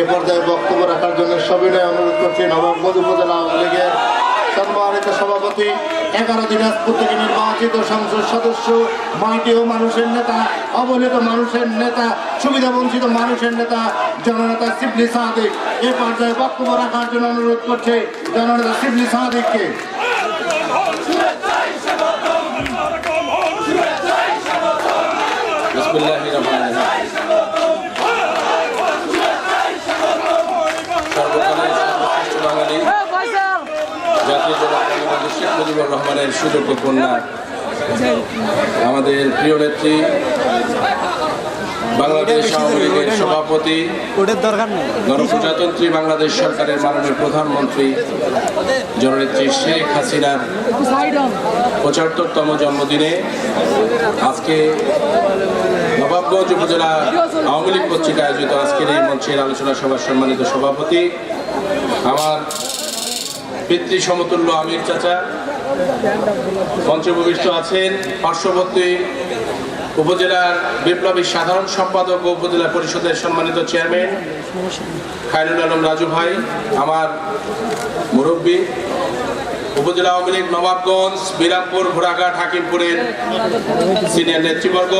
এ পর্যায়ে বক্তব্য রাখার জন্য সবিনয় অনুরোধ করছি নবাবগঞ্জ উপজেলা আওয়ামী লীগের সম্মানিত সভাপতি। এগারো দিনাজপুর থেকে নির্বাচিত সংসদ সদস্য মাটিও মানুষের নেতা, অবহেলিত মানুষের নেতা, সুবিধা বঞ্চিত মানুষের নেতা, জননেতা শিবলি সাহাদিক এ পর্যায়ে বক্তব্য রাখার জন্য অনুরোধ করছে জননেতা শিবলি সাহাদিককে বিসমিল্লাহির রহমানির রহিম। সর্বকালের সর্বশ্রেষ্ঠ বাঙালি জাতীয় শেখ মুজিবুর রহমানের সুযোগ্য কন্যা। আমাদের প্রিয় নেত্রী, বাংলাদেশ আওয়ামী লীগের সভাপতি, গণপ্রজাতন্ত্রী বাংলাদেশ সরকারের মাননীয় প্রধানমন্ত্রী, জননেত্রী শেখ হাসিনার পঁচাত্তরতম জন্মদিনে আজকে নবাবগঞ্জ উপজেলা আওয়ামী লীগ পত্রিকা আয়োজিত আজকের এই মঞ্চের আলোচনা সভার সম্মানিত সভাপতি, আমার পিতৃ সমতুল্য আমির চাচা, মঞ্চভূমিষ্ঠ আছেন, পার্শ্ববর্তী উপজেলার বিপ্লবী সাধারণ সম্পাদক ও উপজেলা পরিষদের সম্মানিত চেয়ারম্যান, খায়রুল আলম রাজু ভাই, আমার মুরব্বী, উপজেলা আওয়ামী লীগ নবাবগঞ্জ, বিরামপুর, ঘোড়াঘাট, হাকিমপুরের সিনিয়র নেতৃবর্গ,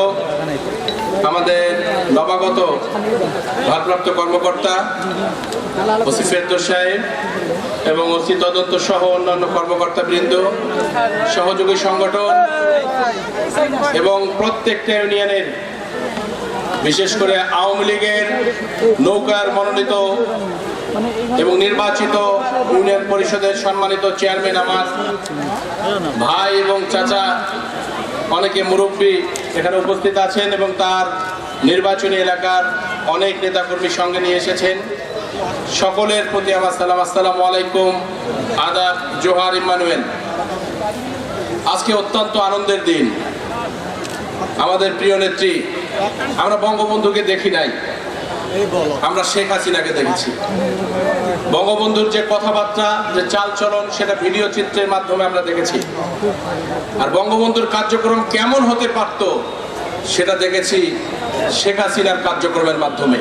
আমাদের নবাগত ভারপ্রাপ্ত কর্মকর্তা ওসি ফেরদৌস সাহেব এবং ওসি তদন্ত সহ অন্যান্য কর্মকর্তা বৃন্দ সহযোগী সংগঠন এবং প্রত্যেকটা ইউনিয়নের, বিশেষ করে আওয়ামী লীগের নৌকার মনোনীত এবং নির্বাচিত ইউনিয়ন পরিষদের সম্মানিত চেয়ারম্যান আমার ভাই এবং চাচা, অনেকে মুরব্বী এখানে উপস্থিত আছেন এবং তার নির্বাচনী এলাকার অনেক নেতাকর্মী সঙ্গে নিয়ে এসেছেন। সকলের প্রতি আমার সালাম, আসসালামু আলাইকুম, আদাব, জোহার ইমানুয়েল। আজকে অত্যন্ত আনন্দের দিন। আমাদের প্রিয় নেত্রী, আমরা বঙ্গবন্ধুকে দেখি নাই। আমরা শেখ হাসিনাকে দেখেছি। বঙ্গবন্ধুর যে কথাবার্তা, যে চালচলন, সেটা ভিডিও চিত্রের মাধ্যমে আমরা দেখেছি। আর বঙ্গবন্ধুর কার্যক্রম কেমন হতে পারত, সেটা দেখেছি শেখ হাসিনার কার্যক্রমের মাধ্যমে।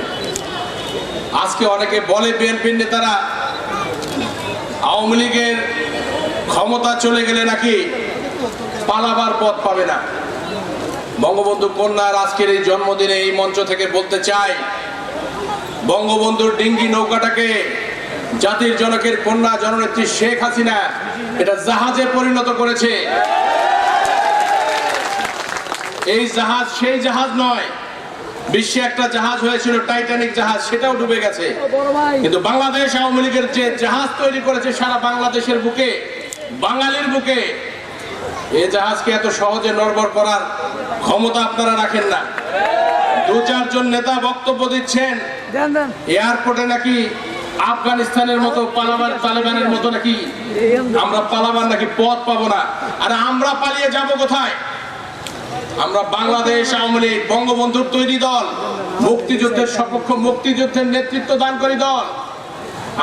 আজকে অনেকে বলে বিএনপির নেতারা, আওয়ামী লীগের ক্ষমতা চলে গেলে নাকি পালাবার পথ পাবে না। বঙ্গবন্ধু কন্যার আজকের এই জন্মদিনে এই মঞ্চ থেকে বলতে চাই, বঙ্গবন্ধুর ডিঙ্গি নৌকাটাকে জাতির জনকের কন্যা জননেত্রী শেখ হাসিনা, এটা জাহাজে পরিণত করেছে। এই জাহাজ সেই জাহাজ নয় বিশ্বে একটা জাহাজ হয়েছিল টাইটানিক জাহাজ সেটাও ডুবে গেছে। কিন্তু বাংলাদেশ আওয়ামী লীগের যে জাহাজ তৈরি করেছে সারা বাংলাদেশের বুকে বাঙালির বুকে এই জাহাজকে এত সহজে নড়বড় করার ক্ষমতা আপনারা রাখেন না। দু চারজন নেতা বক্তব্য দিচ্ছেন এয়ারপোর্টে নাকি আফগানিস্তানের মতো পালাবার তালেবানের মতো নাকি? আমরা পালাবার নাকি পথ পাবো না। আর আমরা পালিয়ে যাব কোথায়? আমরা বাংলাদেশ আওয়ামী লীগ বঙ্গবন্ধুর তৈরি দল, মুক্তিযুদ্ধের সপক্ষ, মুক্তিযুদ্ধের নেতৃত্ব দানকারী দল।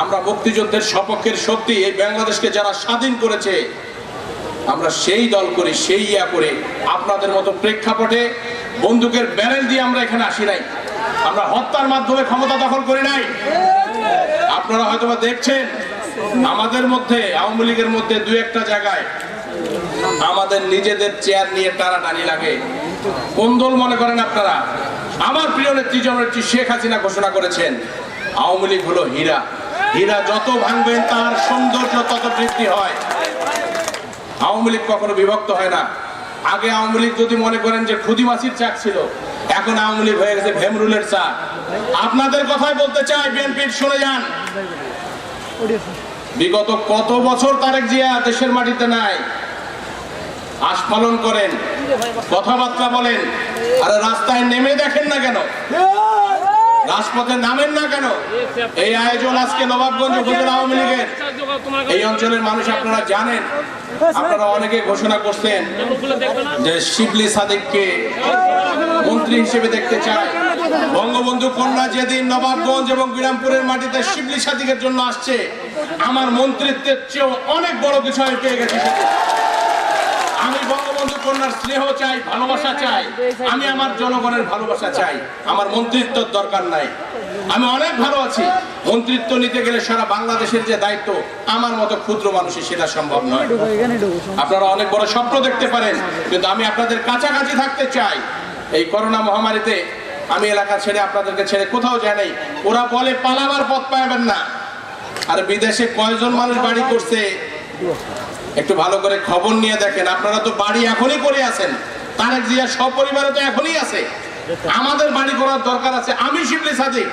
আমরা মুক্তিযুদ্ধের সপক্ষের শক্তি এই বাংলাদেশকে যারা স্বাধীন করেছে, আমরা সেই দল করি, সেই ইয়া করে। আপনাদের মতো প্রেক্ষাপটে বন্দুকের ব্যারেল দিয়ে আমরা এখানে আসি নাই। আমরা হত্যার মাধ্যমে ক্ষমতা দখল করি নাই। আপনারা হয়তোবা দেখছেন, আমাদের মধ্যে, আওয়ামী লীগের মধ্যে দু একটা জায়গায় আমাদের নিজেদের চেয়ার নিয়ে টানাটানি লাগে। কোন দল মনে করেন আপনারা? আমার প্রিয় নেত্রী, জননেত্রী শেখ হাসিনা ঘোষণা করেছেন, আওয়ামী লীগ হলো হীরা। হীরা যত ভাঙবেন, তার সৌন্দর্য তত বৃদ্ধি হয়। আওয়ামী লীগ কখনো বিভক্ত হয় না। আগে আওয়ামী লীগ যদি মনে করেন যে খুদি মাসির চাক ছিল, এখন আওয়ামী লীগ হয়ে গেছে ভেমরুলের চা আপনাদের কথাই বলতে চাই বিএনপির শুনে যান। বিগত কত বছর তারেক জিয়া দেশের মাটিতে নাই? আস্ফালন করেন, কথাবার্তা বলেন, আরে রাস্তায় নেমে দেখেন না কেন? রাজপথে নামেন না কেন? এই আয়োজন আজকে নবাবগঞ্জ উপজেলা আওয়ামী লীগের। এই অঞ্চলের মানুষ আপনারা জানেন, আপনারা অনেকে ঘোষণা করছেন যে শিবলি সাদিককে মন্ত্রী হিসেবে দেখতে চায়। বঙ্গবন্ধু কন্যা যেদিন নবাবগঞ্জ এবং বিরামপুরের মাটিতে শিবলি সাদিকের জন্য আসছে, আমার মন্ত্রিত্বের চেয়েও অনেক বড় কিছু আমি পেয়ে গেছি কন্যার স্নেহ চাই, ভালোবাসা চাই, আমি আমার জনগণের ভালোবাসা চাই, আমার মন্ত্রিত্বর দরকার নাই। আমি অনেক ভালো আছি, মন্ত্রিত্ব নিতে গেলে সারা বাংলাদেশের যে দায়িত্ব, আমার মতো ক্ষুদ্র মানুষের সেটা সম্ভব নয়। আপনারা অনেক বড় স্বপ্ন দেখতে পারেন, কিন্তু আমি আপনাদের কাছাকাছি থাকতে চাই। এই করোনা মহামারীতে আমি এলাকা ছেড়ে আপনাদেরকে ছেড়ে কোথাও যাই নাই। ওরা বলে পালাবার পথ পাবেন না। আর বিদেশে কয়জন মানুষ বাড়ি করছে? একটু ভালো করে খবর নিয়ে দেখেন। আপনারা তো বাড়ি এখনই করে আছেন। তারেক জিয়া সপরিবারে তো এখনই আছে। আমাদের বাড়ি করার দরকার আছে। আমি শিবলি সাদিক।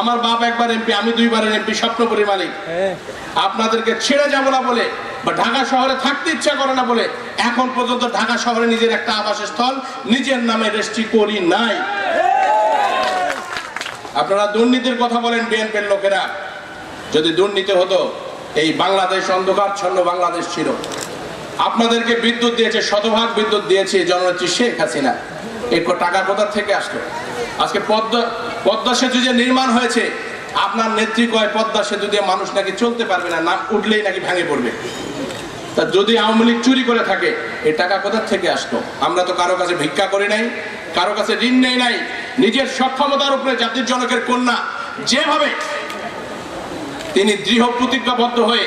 আমার বাপ একবার এমপি আমি দুইবারের এমপি স্বপ্নপুরী মালিক। আপনাদেরকে ছেড়ে যাব না বলে বা ঢাকা শহরে থাকতে ইচ্ছা করে না বলে এখন পর্যন্ত ঢাকা শহরে নিজের একটা আবাসস্থল নিজের নামে রেজিস্ট্রি করি নাই। আপনারা দুর্নীতির কথা বলেন বিএনপির লোকেরা। যদি দুর্নীতি হতো এই বাংলাদেশ অন্ধকারচ্ছন্ন বাংলাদেশ ছিল আপনাদেরকে বিদ্যুৎ দিয়েছে, শতভাগ বিদ্যুৎ দিয়েছে জননেত্রী শেখ হাসিনা। এরপর টাকা কোথা থেকে আসলো? আজকে পদ্মা পদ্মা সেতু যে নির্মাণ হয়েছে, আপনার নেত্রী কয়, পদ্মা সেতু দিয়ে মানুষ নাকি চলতে পারবে না নাম উঠলেই নাকি ভেঙে পড়বে। তা যদি আওয়ামী লীগ চুরি করে থাকে এই টাকা কোথা থেকে আসলো? আমরা তো কারও কাছে ভিক্ষা করি নাই, কারও কাছে ঋণ নেই নাই, নিজের সক্ষমতার উপরে জাতির জনকের কন্যা যেভাবে তিনি দৃঢ় প্রতিজ্ঞাবদ্ধ হয়ে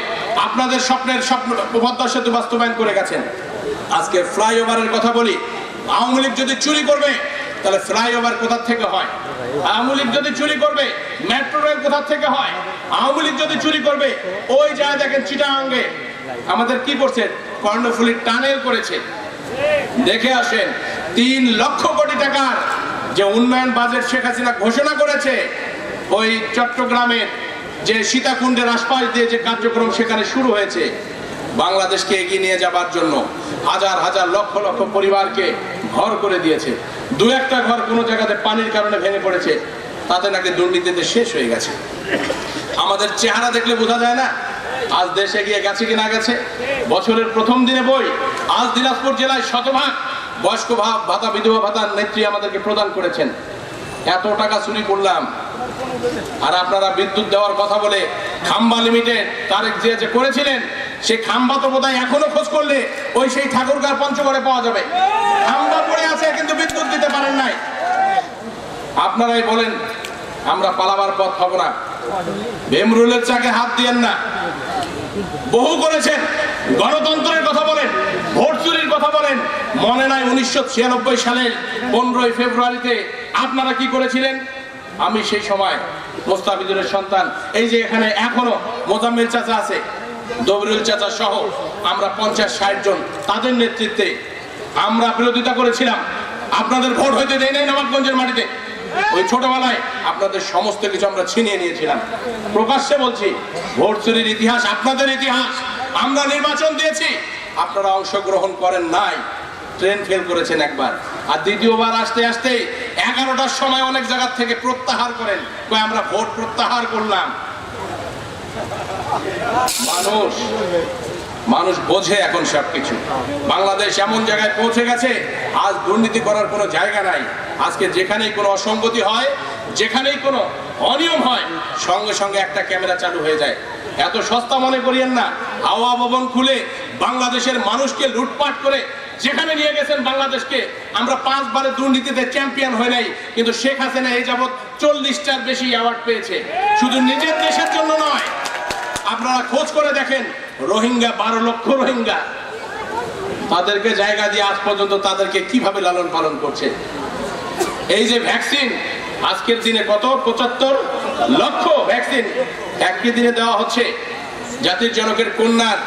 আপনাদের স্বপ্নের স্বপ্ন পদ্মা সেতু বাস্তবায়ন করে গেছেন। আজকে ফ্লাইওভারের কথা বলি, আওয়ামী লীগ যদি চুরি করবে, তাহলে ফ্লাইওভার কোথা থেকে হয়? আওয়ামী লীগ যদি চুরি করবে, মেট্রো রেল কোথা থেকে হয়? আওয়ামী লীগ যদি চুরি করবে, ওই যায় দেখেন চিটাঙ্গে আমাদের কি করছে? কর্ণফুলি টানেল করেছে। দেখে আসেন, তিন লক্ষ কোটি টাকার যে উন্নয়ন বাজেট শেখ হাসিনা ঘোষণা করেছে, ওই চট্টগ্রামের যে সীতাকুণ্ডের আশপাশ দিয়ে যে কার্যক্রম সেখানে শুরু হয়েছে, বাংলাদেশকে এগিয়ে নিয়ে যাবার জন্য হাজার হাজার লক্ষ লক্ষ পরিবারকে ঘর করে দিয়েছে। দু একটা ঘর কোনো জায়গাতে পানির কারণে ভেঙে পড়েছে, তাতে নাকি দুর্নীতিতে শেষ হয়ে গেছে। আমাদের চেহারা দেখলে বোঝা যায় না, আজ দেশে গিয়ে গেছে কি না গেছে। বছরের প্রথম দিনে বই, আজ দিনাজপুর জেলায় শতভাগ বয়স্ক ভাব, ভাতা বিধবা ভাতার নেত্রী আমাদেরকে প্রদান করেছেন। এত টাকা চুরি করলাম আর আপনারা বিদ্যুৎ দেওয়ার কথা বলে খাম্বা লিমিটেড তারেক জিয়া যে করেছিলেন সেই খাম্বা তো বোধহয় এখনও খোঁজ করলে ওই সেই ঠাকুরগার পঞ্চগড়ে পাওয়া যাবে। খাম্বা পড়ে আছে কিন্তু বিদ্যুৎ দিতে পারেন নাই। আপনারাই বলেন, আমরা পালাবার পথ হব না। ভেমরুলের চাকে হাত দিয়েন না। বহু করেছেন, গণতন্ত্রের কথা বলেন, ভোট চুরির কথা বলেন। মনে নাই উনিশশো ছিয়ানব্বই সালের পনেরোই ফেব্রুয়ারিতে আপনারা কি করেছিলেন? আমি সেই সময় মোস্তাফিজুরের সন্তান। এই যে এখানে এখনও মোজাম্মেল চাচা আছে, দবরুল চাচা সহ আমরা পঞ্চাশ ষাট জন, তাদের নেতৃত্বে আমরা বিরোধিতা করেছিলাম। আপনাদের ভোট হইতে দেয় নাই নবাবগঞ্জের মাটিতে। ওই ছোটবেলায় আপনাদের সমস্ত কিছু আমরা ছিনিয়ে নিয়েছিলাম। প্রকাশ্যে বলছি, ভোট চুরির ইতিহাস আপনাদের ইতিহাস, আমরা নির্বাচন দিয়েছি। আপনারা অংশগ্রহণ করেন নাই, ট্রেন ফেল করেছেন একবার। আর দ্বিতীয়বার আসতে আসতে এগারোটার সময় অনেক জায়গা থেকে প্রত্যাহার করেন। আমরা ভোট প্রত্যাহার করলাম। মানুষ মানুষ বোঝে এখন সবকিছু। বাংলাদেশ এমন জায়গায় পৌঁছে গেছে, আজ দুর্নীতি করার কোনো জায়গা নাই। আজকে যেখানেই কোনো অসঙ্গতি হয়, যেখানেই কোনো অনিয়ম হয়, সঙ্গে সঙ্গে একটা ক্যামেরা চালু হয়ে যায়। এত সস্তা মনে করিয়েন না, হাওয়া ভবন খুলে বাংলাদেশের মানুষকে লুটপাট করে যেখানে নিয়ে গেছেন বাংলাদেশকে, আমরা পাঁচবারে দুর্নীতিতে চ্যাম্পিয়ন হয়ে নাই, কিন্তু শেখ হাসিনা এই যাবৎ চল্লিশটার বেশি অ্যাওয়ার্ড পেয়েছে। শুধু নিজের দেশের জন্য নয়, আপনারা খোঁজ করে দেখেন, রোহিঙ্গা, বারো লক্ষ রোহিঙ্গা, তাদেরকে জায়গা দিয়ে আজ পর্যন্ত তাদেরকে কীভাবে লালন পালন করছে? এই যে ভ্যাকসিন আজকের দিনে কত? পঁচাত্তর লক্ষ ভ্যাকসিন একই দিনে দেওয়া হচ্ছে। জাতির জনকের কন্যার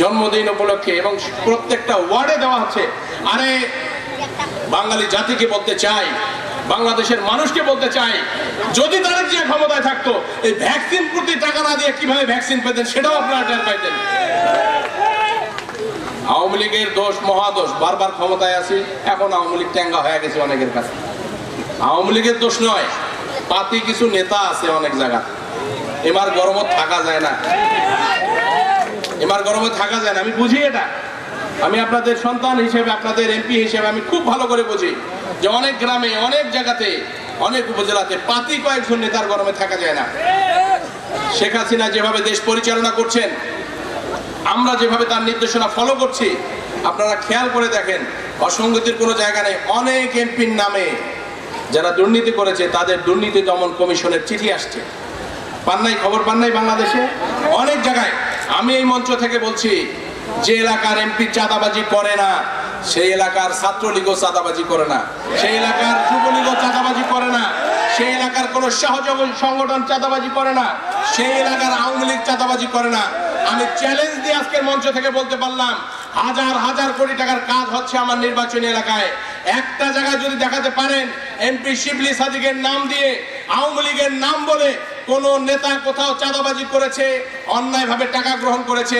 জন্মদিন উপলক্ষে এবং প্রত্যেকটা ওয়ার্ডে দেওয়া হচ্ছে। আরে, বাঙালি জাতিকে বলতে চাই, বাংলাদেশের মানুষকে বলতে চাই, যদি তাদের যে ক্ষমতায় থাকতো, এই ভ্যাকসিন প্রতি টাকা না দিয়ে কীভাবে ভ্যাকসিন পেতেন, সেটাও আপনারা টের পাইতেন। আওয়ামী লীগের দোষ, মহাদোষ, বারবার ক্ষমতায় আছি, এখন আওয়ামী লীগ ট্যাঙ্গা হয়ে গেছে অনেকের কাছে। আওয়ামী লীগের দোষ নয়, পাতি কিছু নেতা আছে অনেক জায়গা এবার গরমত থাকা যায় না। এবার গরমে থাকা যায় না, আমি বুঝি এটা। আমি আপনাদের সন্তান হিসেবে, আপনাদের এমপি হিসেবে আমি খুব ভালো করে বুঝি যে অনেক গ্রামে, অনেক জায়গাতে, অনেক উপজেলাতে পাতি কয়েকজন নেতার গরমে থাকা যায় না। শেখ হাসিনা যেভাবে দেশ পরিচালনা করছেন, আমরা যেভাবে তার নির্দেশনা ফলো করছি, আপনারা খেয়াল করে দেখেন, অসঙ্গতির কোনো জায়গা নেই। অনেক এমপির নামে যারা দুর্নীতি করেছে, তাদের দুর্নীতি দমন কমিশনের চিঠি আসছে। পান নাই, খবর পান নাই বাংলাদেশে? অনেক জায়গায়। আমি এই মঞ্চ থেকে বলছি, যে এলাকার এমপি চাঁদাবাজি করে না, সেই এলাকার ছাত্রলীগও চাঁদাবাজি করে না, সেই এলাকার যুবলীগও চাঁদাবাজি করে না, সেই এলাকার কোন সহযোগী সংগঠন চাঁদাবাজি করে না, সেই এলাকার আওয়ামী লীগ চাঁদাবাজি করে না। আমি চ্যালেঞ্জ দিয়ে আজকের মঞ্চ থেকে বলতে পারলাম, হাজার হাজার কোটি টাকার কাজ হচ্ছে আমার নির্বাচনী এলাকায়। একটা জায়গায় যদি দেখাতে পারেন, এমপি শিবলি সাদিকের নাম দিয়ে, আওয়ামী লীগের নাম বলে কোন নেতা কোথাও চাঁদাবাজি করেছে, অন্যায়ভাবে টাকা গ্রহণ করেছে,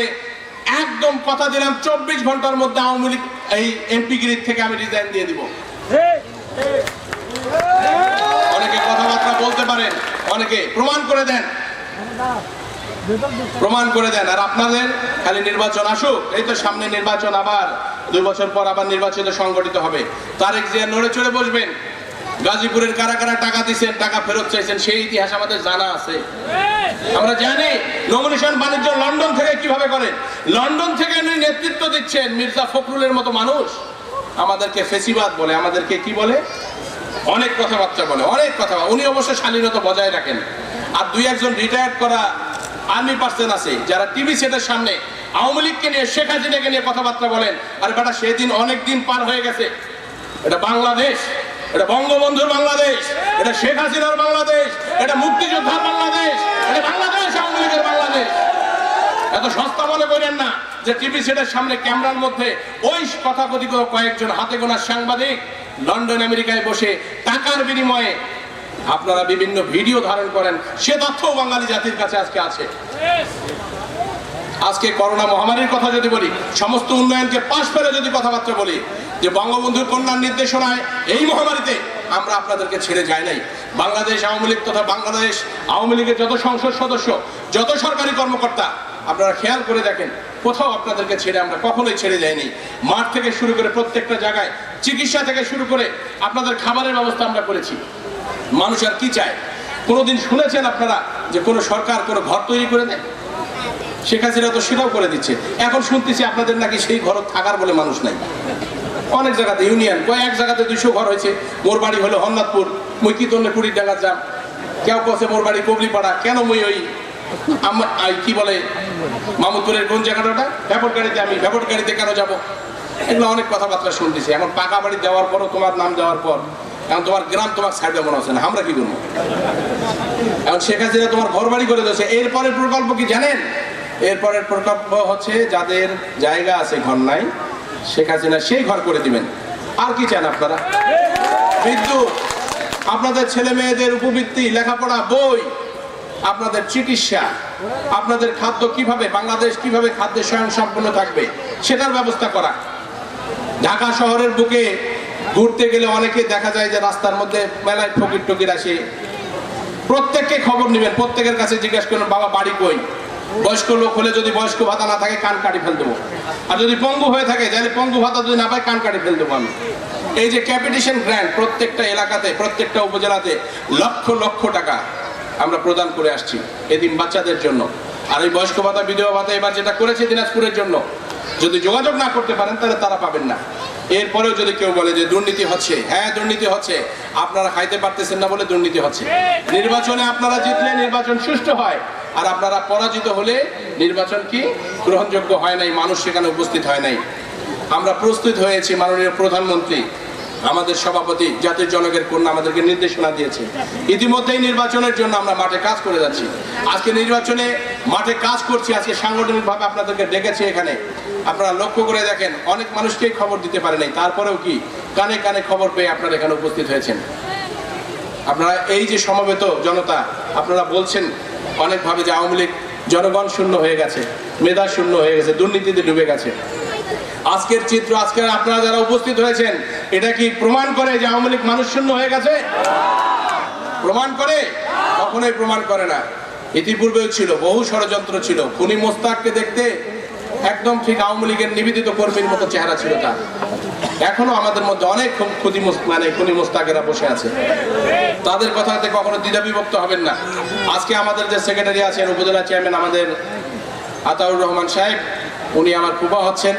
একদম কথা দিলাম, চব্বিশ ঘণ্টার মধ্যে আওয়ামী লীগ এই এমপি গিরির থেকে আমি রিজাইন দিয়ে দিব। অনেকে কথাবার্তা বলতে পারেন, অনেকে প্রমাণ করে দেন। প্রমাণ করে দেন, আর আপনাদের খালি নির্বাচন আসুক, এই তো সামনে নির্বাচন আবার, দুই বছর পর আবার নির্বাচিত সংগঠিত হবে। তারেক জিয়া নড়ে চড়ে বসবেন। গাজীপুরের কারা কারা টাকা দিচ্ছেন টাকা ফেরত চাইছেন, সেই ইতিহাস আমাদের জানা আছে। আমরা জানি নমিনেশন বাণিজ্য লন্ডন থেকে কীভাবে করেন লন্ডন থেকে নেতৃত্ব দিচ্ছেন মির্জা ফখরুলের মতো মানুষ। আমাদেরকে ফেসিবাদ বলে, আমাদেরকে কি বলে? অনেক কথাবার্তা বলে, অনেক কথা উনি অবশ্য শালীনতা বজায় রাখেন। আর দুই একজন রিটায়ার্ড করা আর্মি পার্সন আছে, যারা টিভি সেটের সামনে আওয়ামী লীগকে নিয়ে, শেখ হাসিনাকে নিয়ে কথাবার্তা বলেন। আর বেটা, সেদিন অনেক দিন পার হয়ে গেছে। এটা বাংলাদেশ। এটা বঙ্গবন্ধুর বাংলাদেশ, এটা শেখ হাসিনার বাংলাদেশ, এটা মুক্তিযোদ্ধার বাংলাদেশ, এটা বাংলাদেশ, আওয়ামী লীগের বাংলাদেশ। এত সস্তা মনে করেন না যে টিভি সেটের সামনে ক্যামেরার মধ্যে ওই কথাকথিত কয়েকজন হাতে গোনা সাংবাদিক লন্ডন, আমেরিকায় বসে টাকার বিনিময়ে আপনারা বিভিন্ন ভিডিও ধারণ করেন। সে তথ্যও বাঙালি জাতির কাছে আজকে আছে। আজকে করোনা মহামারীর কথা যদি বলি, সমস্ত উন্নয়নকে পাশ ফেলে যদি কথাবার্তা বলি যে বঙ্গবন্ধুর কন্যার নির্দেশনায় এই মহামারীতে আমরা আপনাদেরকে ছেড়ে যাই নাই। বাংলাদেশ আওয়ামী লীগ তথা বাংলাদেশ আওয়ামী লীগের যত সংসদ সদস্য, যত সরকারি কর্মকর্তা, আপনারা খেয়াল করে দেখেন, কোথাও আপনাদেরকে ছেড়ে আমরা কখনোই ছেড়ে যাইনি। মাঠ থেকে শুরু করে প্রত্যেকটা জায়গায়, চিকিৎসা থেকে শুরু করে আপনাদের খাবারের ব্যবস্থা আমরা করেছি। মানুষ আর কি চায়? কোনোদিন শুনেছেন আপনারা যে কোনো সরকার কোনো ঘর তৈরি করে দেয়? শেখ হাসিনা তো সেটাও করে দিচ্ছে। এখন শুনতেছি আপনাদের নাকি সেই ঘর থাকার বলে মানুষ নাই। অনেক জায়গাতে ইউনিয়ন, কয়েক জায়গাতে দুইশো ঘর হয়েছে। মোর বাড়ি হলো হন্নাথপুর মুই কি তন্নে কুড়ি টাকা যাম কেউ কছে মোর বাড়ি কবলিপাড়া কেন মুই ওই আমার কি বলে, মামুদপুরের কোন জায়গাটা ভ্যাপট গাড়িতে আমি ভ্যাপট গাড়িতে কেন যাব? এগুলো অনেক কথাবার্তা শুনতেছি। এখন পাকা বাড়ি দেওয়ার পরও তোমার নাম দেওয়ার পর, এখন তোমার গ্রাম তোমার সাইডে মনে হচ্ছে না। আমরা কি করব? এখন শেখ হাসিনা তোমার ঘর বাড়ি করে দিয়েছে। এরপরের প্রকল্প কি জানেন? এরপরের প্রকল্প হচ্ছে যাদের জায়গা আছে ঘর নাই শেখ হাসিনা সেই ঘর করে দিবেন। আর কি চান আপনারা? বিদ্যুৎ, আপনাদের ছেলে মেয়েদের উপবৃত্তি, লেখাপড়া, বই, আপনাদের চিকিৎসা, আপনাদের খাদ্য কীভাবে, বাংলাদেশ কীভাবে খাদ্যে স্বয়ং সম্পূর্ণ থাকবে, সেটার ব্যবস্থা করা। ঢাকা শহরের বুকে ঘুরতে গেলে অনেকে দেখা যায় যে রাস্তার মধ্যে মেলায় ফকির টকির আসে। প্রত্যেককে খবর নেবেন, প্রত্যেকের কাছে জিজ্ঞেস করবেন বাবা, বাড়ি কই? বয়স্ক লোক হলে যদি বয়স্ক ভাতা না থাকে, কান কাটি ফেল দেবো। আর যদি পঙ্গু হয়ে থাকে, তাহলে পঙ্গু ভাতা যদি না পায়, কান কাটি ফেল দেবো আমি। এই যে ক্যাপিটেশন গ্র্যান্ড প্রত্যেকটা এলাকাতে, প্রত্যেকটা উপজেলাতে লক্ষ লক্ষ টাকা আমরা প্রদান করে আসছি এদিন বাচ্চাদের জন্য। আর এই বয়স্ক ভাতা, বিধবা ভাতা এবার যেটা করেছে দিনাজপুরের জন্য, যদি যোগাযোগ না করতে পারেন, তাহলে তারা পাবেন না। এরপরেও যদি কেউ বলে যে দুর্নীতি হচ্ছে হ্যাঁ দুর্নীতি হচ্ছে, আপনারা খাইতে পারতেছেন না বলে দুর্নীতি হচ্ছে। নির্বাচনে আপনারা জিতলে নির্বাচন সুষ্ঠু হয়, আর আপনারা পরাজিত হলে নির্বাচন কি গ্রহণযোগ্য হয় নাই, মানুষ সেখানে উপস্থিত হয় নাই। আমরা প্রস্তুত হয়েছি মাননীয় প্রধানমন্ত্রী, আমাদের সভাপতি, জাতির জনকের কন্যা আমাদেরকে নির্দেশনা দিয়েছে। ইতিমধ্যেই নির্বাচনের জন্য আমরা মাঠে কাজ করে যাচ্ছি। আজকে নির্বাচনে মাঠে কাজ করছি, আজকে সাংগঠনিকভাবে আপনাদেরকে ডেকেছি এখানে। আপনারা লক্ষ্য করে দেখেন, অনেক মানুষকেই খবর দিতে পারে নাই। তারপরেও কি? কানে কানে খবর পেয়ে আপনারা এখানে উপস্থিত হয়েছেন। আপনারা এই যে সমবেত জনতা, আপনারা বলছেন অনেকভাবে যে আওয়ামী লীগ জনগণ শূন্য হয়ে গেছে, মেধা শূন্য হয়ে গেছে, দুর্নীতিতে ডুবে গেছে। আজকের চিত্র আজকের আপনারা যারা উপস্থিত হয়েছেন, এটা কি প্রমাণ করে যে আওয়ামী লীগ মানুষ শূন্য হয়ে গেছে? প্রমাণ করে? কখনোই প্রমাণ করে না। ইতিপূর্বেও ছিল, বহু ষড়যন্ত্র ছিল। খুনি মোস্তাককে দেখতে একদম ঠিক আওয়ামী লীগের নিবেদিত কর্মীর মতো চেহারা ছিল তার। এখনও আমাদের মধ্যে অনেক ক্ষতি মানে খুনি মোস্তাকেরা বসে আছে। তাদের কথাতে কখনো দ্বিধা বিভক্ত হবেন না। আজকে আমাদের যে সেক্রেটারি আছেন, উপজেলা চেয়ারম্যান আমাদের আতাউর রহমান সাহেব, উনি আমার ফুপা হচ্ছেন।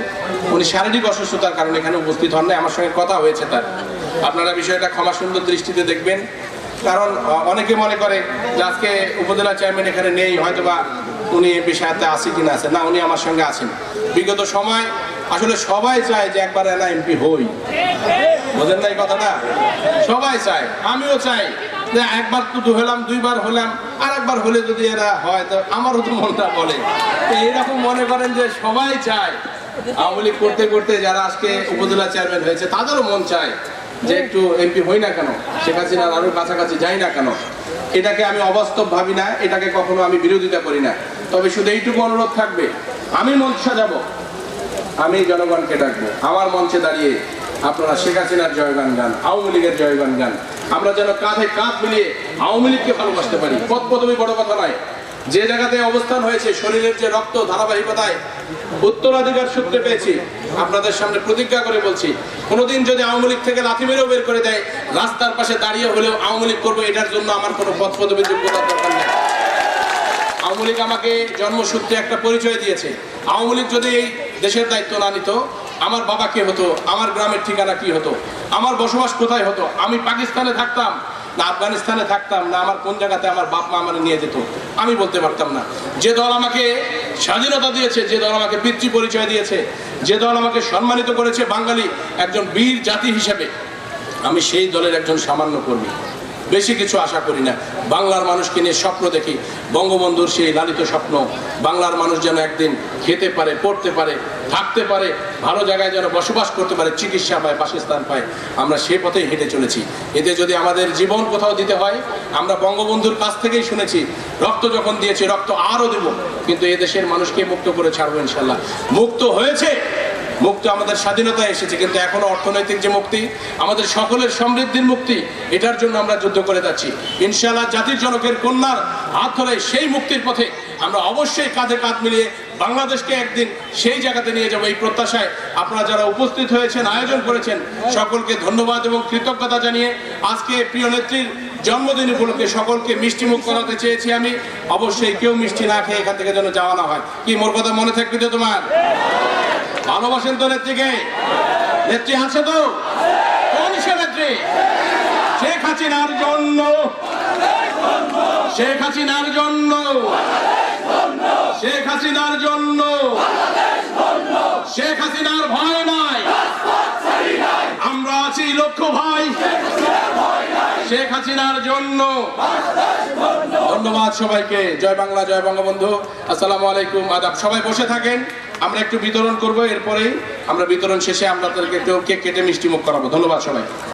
উনি শারীরিক অসুস্থতার কারণে এখানে উপস্থিত হন নাই। আমার সঙ্গে কথা হয়েছে তার। আপনারা বিষয়টা ক্ষমা সুন্দর দৃষ্টিতে দেখবেন। কারণ অনেকে মনে করে যে আজকে উপজেলা চেয়ারম্যান এখানে নেই, হয়তোবা উনি বিষয়তে আছে কিনা আছে। না, উনি আমার সঙ্গে আছেন। বিগত সময় আসলে সবাই চায় যে একবার এনা এমপি হই। বোঝেন না এই কথাটা? সবাই চায়, আমিও চাই যে একবার তো হলাম, দুইবার হলাম, আর একবার হলে যদি এরা হয়, তো আমারও তো মনটা বলে। এইরকম মনে করেন যে সবাই চায়। আওয়ামী করতে করতে যারা আজকে উপজেলা চেয়ারম্যান হয়েছে, তাদেরও মন চায়। যে একটু এমপি হই না কেন? শেখ হাসিনার আরও কাছাকাছি যাই না কেন? এটাকে আমি অবাস্তব ভাবি না, এটাকে কখনো আমি বিরোধিতা করি না। তবে শুধু এইটুকু অনুরোধ থাকবে, আমি মঞ্চ সাজাবো আমি জনগণকে ডাকবো। আমার মঞ্চে দাঁড়িয়ে আপনারা শেখ হাসিনার জয়গান গান, আওয়ামী লীগের জয়গান গান। আমরা যেন কাঁধে কাঁধ মিলিয়ে আওয়ামী লীগকে ভালোবাসতে পারি। পথ পদবি বড় কথা নয় যে জায়গাতে অবস্থান হয়েছে, শরীরের যে রক্ত ধারাবাহিকতায়, উত্তরাধিকার সূত্রে পেয়েছি। আপনাদের সামনে প্রতিজ্ঞা করে বলছি, কোনোদিন যদি আওয়ামী লীগ থেকে লাথি মেরেও বের করে দেয়, রাস্তার পাশে দাঁড়িয়ে হলেও আওয়ামী লীগ করব, এটার জন্য আমার কোনো পথ পদবি যোগ্যতার দরকার নেই। আওয়ামী লীগ আমাকে জন্মসূত্রে একটা পরিচয় দিয়েছে। আওয়ামী লীগ যদি এই দেশের দায়িত্ব না নিত, আমার বাবা কে হতো, আমার গ্রামের ঠিকানা কি হতো, আমার বসবাস কোথায় হতো, আমি পাকিস্তানে থাকতাম না আফগানিস্তানে থাকতাম, না আমার কোন জায়গাতে আমার বাপ মা আমার নিয়ে যেত, আমি বলতে পারতাম না। যে দল আমাকে স্বাধীনতা দিয়েছে, যে দল আমাকে পিতৃ পরিচয় দিয়েছে, যে দল আমাকে সম্মানিত করেছে বাঙালি একজন বীর জাতি হিসেবে, আমি সেই দলের একজন সামান্য কর্মী। বেশি কিছু আশা করি না। বাংলার মানুষকে নিয়ে স্বপ্ন দেখি, বঙ্গবন্ধুর সেই লালিত স্বপ্ন। বাংলার মানুষ যেন একদিন খেতে পারে, পড়তে পারে, থাকতে পারে, ভালো জায়গায় যেন বসবাস করতে পারে, চিকিৎসা পায়, বাসস্থান পায়। আমরা সে পথেই হেঁটে চলেছি। এতে যদি আমাদের জীবন কোথাও দিতে হয়, আমরা বঙ্গবন্ধুর কাছ থেকেই শুনেছি, রক্ত যখন দিয়েছি, রক্ত আরও দেব। কিন্তু এদেশের মানুষকে মুক্ত করে ছাড়বো ইনশাল্লাহ। মুক্ত হয়েছে মুক্ত আমাদের স্বাধীনতা এসেছে, কিন্তু এখনও অর্থনৈতিক যে মুক্তি, আমাদের সকলের সমৃদ্ধির মুক্তি, এটার জন্য আমরা যুদ্ধ করে যাচ্ছি। ইনশাআল্লাহ জাতির জনকের কন্যার হাত ধরে সেই মুক্তির পথে আমরা অবশ্যই কাঁধে কাঁধ মিলিয়ে বাংলাদেশকে একদিন সেই জায়গাতে নিয়ে যাব। এই প্রত্যাশায় আপনারা যারা উপস্থিত হয়েছেন, আয়োজন করেছেন, সকলকে ধন্যবাদ এবং কৃতজ্ঞতা জানিয়ে আজকে প্রিয় নেত্রীর জন্মদিন উপলক্ষে সকলকে মিষ্টি মুখ করাতে চেয়েছি আমি। অবশ্যই কেউ মিষ্টি না খেয়ে এখান থেকে যেন যাওয়া না হয়। কি, মোর কথা মনে থাকবে তো তোমার? ভালোবাসেন তো নেত্রীকে? নেত্রী আছে তো? কোন সে নেত্রী? শেখ হাসিনার জন্য। শেখ হাসিনার জন্য। শেখ হাসিনার জন্য। শেখ হাসিনার ভয় নাই। আমরা আছি লক্ষ্য ভাই। শেখ হাসিনার জন্য। ধন্যবাদ সবাইকে। জয় বাংলা, জয় বঙ্গবন্ধু। আসসালামু আলাইকুম। আদাব। সবাই বসে থাকেন। আমরা একটু বিতরণ করব, এরপরেই আমরা বিতরণ শেষে আপনাদেরকে কেউ কেক কেটে মিষ্টি মুখ করাবো। ধন্যবাদ সবাই